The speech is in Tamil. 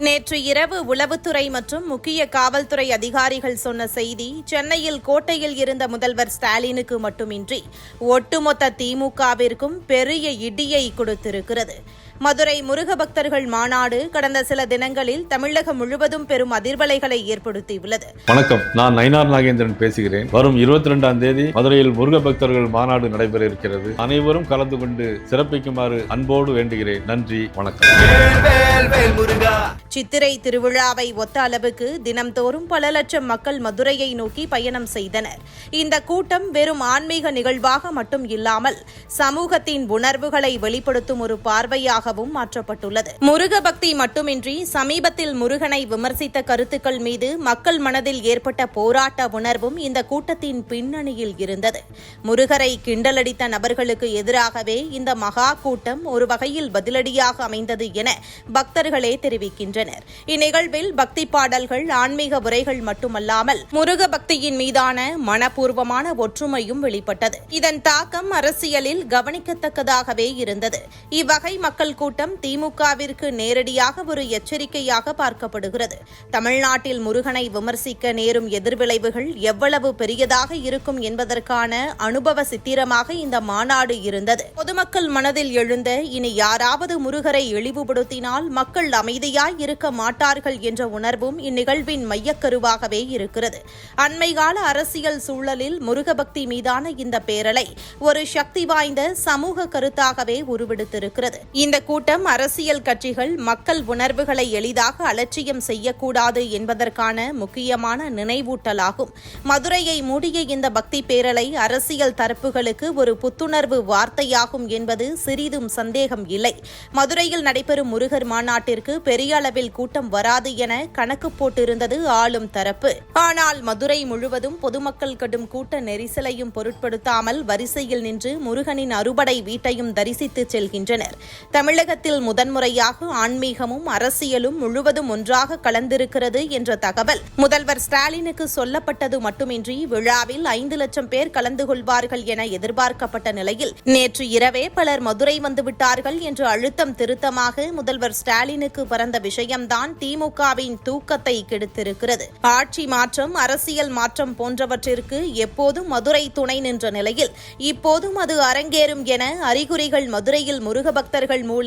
நேற்று இரவு உளவுத்துறை மற்றும் முக்கிய காவல்துறை அதிகாரிகள் சொன்ன செய்தி சென்னையில் கோட்டையில் இருந்த முதல்வர் ஸ்டாலினுக்கு மட்டுமின்றி ஒட்டுமொத்த திமுகவிற்கும் பெரிய இடியை கொடுத்திருக்கிறது. மதுரை முருக பக்தர்கள் மாநாடு கடந்த சில தினங்களில் தமிழகம் முழுவதும் பெரும் அதிர்வலைகளை ஏற்படுத்தியுள்ளது. வணக்கம். நான் நயினார் நாகேந்திரன் பேசுகிறேன். வரும் இருபத்தி ரெண்டாம் தேதி மதுரையில் முருக பக்தர்கள் மாநாடு நடைபெற இருக்கிறது. அனைவரும் கலந்து கொண்டு சிறப்பிக்குமாறு அன்போடு வேண்டுகிறேன். நன்றி. வணக்கம். சித்திரை திருவிழாவை ஒத்த அளவுக்கு தினம்தோறும் பல லட்சம் மக்கள் மதுரையை நோக்கி பயணம் செய்தனர். இந்த கூட்டம் வெறும் ஆன்மீக நிகழ்வாக மட்டும் இல்லாமல் சமூகத்தின் உணர்வுகளை வெளிப்படுத்தும் ஒரு பார்வையாகவும் மாற்றப்பட்டுள்ளது. முருக பக்தி மட்டுமின்றி சமீபத்தில் முருகனை விமர்சித்த கருத்துக்கள் மீது மக்கள் மனதில் ஏற்பட்ட போராட்ட உணர்வும் இந்த கூட்டத்தின் பின்னணியில் இருந்தது. முருகரை கிண்டலடித்த நபர்களுக்கு எதிராகவே இந்த மகா கூட்டம் ஒரு வகையில் பதிலடியாக அமைந்தது என பக்தர்களே தெரிவிக்கின்றனர். இந்நிகழ்வில் பக்தி பாடல்கள் ஆன்மீக உரைகள் மட்டுமல்லாமல் முருக பக்தியின் மீதான மனப்பூர்வமான ஒற்றுமையும் வெளிப்பட்டது. இதன் தாக்கம் அரசியலில் கவனிக்கத்தக்கதாகவே இருந்தது. இவ்வகை மக்கள் கூட்டம் திமுகவிற்கு நேரடியாக ஒரு எச்சரிக்கையாக பார்க்கப்படுகிறது. தமிழ்நாட்டில் முருகனை விமர்சிக்க நேரும் எதிர்விளைவுகள் எவ்வளவு பெரியதாக இருக்கும் என்பதற்கான அனுபவ சித்திரமாக இந்த மாநாடு இருந்தது. பொதுமக்கள் மனதில் எழுந்த இனி யாராவது முருகரை இழிவுபடுத்தினால் மக்கள் அமைதியாய் இருக்க மாட்டார்கள் என்ற உணர்வும் இந்நிகழ்வின் மையக்கருவாகவே இருக்கிறது. அண்மைகால அரசியல் சூழலில் முருகபக்தி மீதான இந்த பேரலை ஒரு சக்தி வாய்ந்த சமூக கருத்தாகவே உருவெடுத்திருக்கிறது. இந்த கூட்டம் அரசியல் கட்சிகள் மக்கள் உணர்வுகளை எளிதாக அலட்சியம் செய்யக்கூடாது என்பதற்கான முக்கியமான நினைவூட்டலாகும். மதுரையை மூடிய இந்த பக்தி பேரலை அரசியல் தரப்புகளுக்கு ஒரு புத்துணர்வு வார்த்தையாகும் என்பது சிறிதும் சந்தேகம் இல்லை. மதுரையில் நடைபெறும் முருகர் மாநாட்டிற்கு பெரிய அளவில் கூட்டம் வராது என கணக்கு போட்டிருந்தது ஆளும் தரப்பு. ஆனால் மதுரை முழுவதும் பொதுமக்கள் கடும் கூட்ட நெரிசலையும் பொருட்படுத்தாமல் வரிசையில் நின்று முருகனின் அறுபடை வீட்டையும் தரிசித்து செல்கின்றனர். தமிழ் தமிழகத்தில் முதன்முறையாக ஆன்மீகமும் அரசியலும் முழுவதும் ஒன்றாக கலந்திருக்கிறது என்ற தகவல். முதல்வர் ஸ்டாலினுக்கு சொல்லப்பட்டது மட்டுமின்றி விழாவில் ஐந்து லட்சம் பேர் கலந்து கொள்வார்கள் என எதிர்பார்க்கப்பட்ட நிலையில் நேற்று இரவே பலர் மதுரை வந்துவிட்டார்கள் என்று அழுத்தம் திருத்தமாக முதல்வர் ஸ்டாலினுக்கு பறந்த விஷயம்தான் திமுகவின் தூக்கத்தை கெடுத்திருக்கிறது. ஆட்சி மாற்றம் அரசியல் மாற்றம் போன்றவற்றிற்கு எப்போதும் மதுரை துணை நின்ற நிலையில் இப்போதும் அது அரங்கேறும் என அறிகுறிகள் மதுரையில் முருகபக்தர்கள் மூலம்